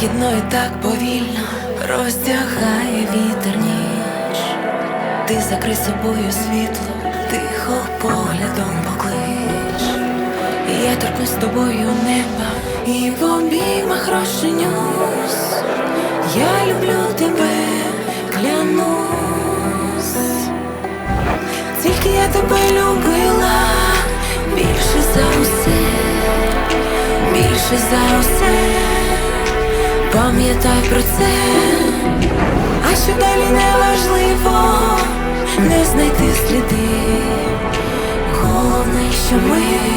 лагідно і так повільно роздягає вітер ніч. Ти закрий собою світло, тихо поглядом поклич. Я торкнусь тобою неба і в обіймах розчинюсь. Я люблю тебе, клянусь. Тільки я тебе любила більше за усе, більше за усе. Пам'ятай про це, а що далі не важливо, не знайти сліди. Головне, що. Ми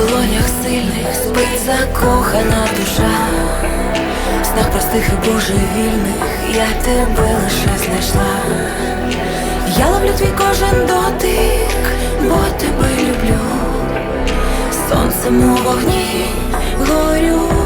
долонях сильних спить закохана душа. В снах простих і божевільних я тебе лише знайшла. Я ловлю твій кожен дотик, бо тебе люблю. Сонцем у вогні горю.